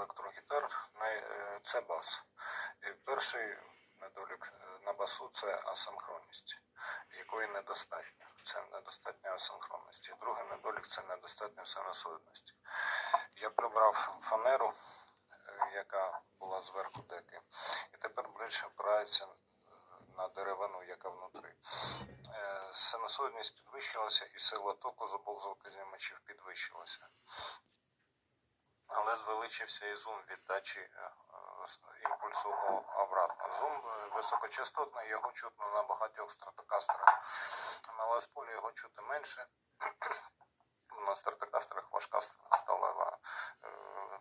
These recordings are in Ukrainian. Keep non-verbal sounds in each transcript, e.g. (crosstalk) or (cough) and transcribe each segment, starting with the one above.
електрогітар е, це бас. І перший недолік е, на басу це асинхронність, якої недостатньо. Це недостатньо асинхронності. Другий недолік це недостатньо синусоїдності. Я прибрав фанеру, е, яка була зверху деки, і тепер бридж опирається на деревину, яка внутрі. Синусоїдність підвищилася і сила току з обох звукознімачів підвищилася. Але звеличився і зум віддачі е, імпульсу обратно. Зум е, високочастотний, його чутно на багатьох стратокастерах. На лесполі його чути менше. (clears throat) На стратокастерах важка сталева, е,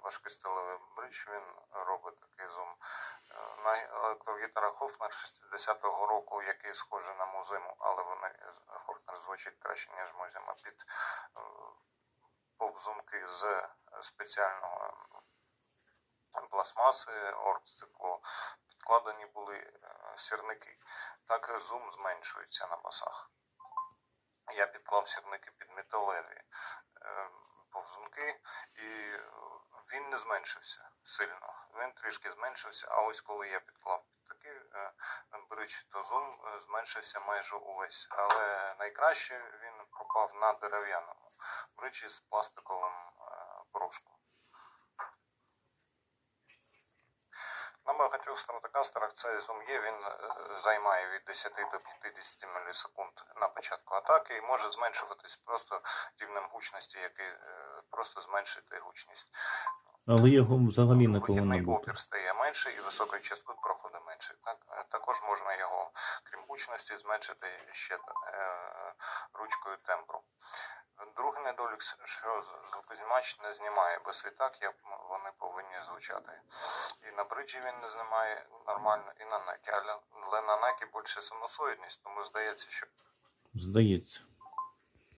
важкий сталевий бридж, він робить такий зум. Е, На електрогітарах Хофнер 60-го року, який схожий на музиму, але вони е, Хофнер звучить краще, ніж музима, під е, повзунки з е, спеціального м, пластмаси, оргстекло, підкладені були е, сірники. Так зум зменшується на басах. Я підклав сірники під металеві е, повзунки, і е, він не зменшився сильно. Він трішки зменшився, а ось коли я підклав під такий е, то зум зменшився майже увесь. Але найкраще він пропав на дерев'яному бричі з пластиковим е. На багатьох стратокастерах цей зум є, він е, займає від 10 до 50 мілісекунд на початку атаки і може зменшуватись просто рівнем гучності, який е, просто зменшити гучність. Але його взагалі не повинно бути. опір стає менше і високий частот проходить менше. Так? Е, Також можна його, крім гучності, зменшити ще е, ручкою тембру. Другий недолік, що з- звукознімач не знімає баси так, як вони повинні звучати. І на бриджі він не знімає нормально, і на некі. Але на некі більше самосоїдність, тому здається, що Здається.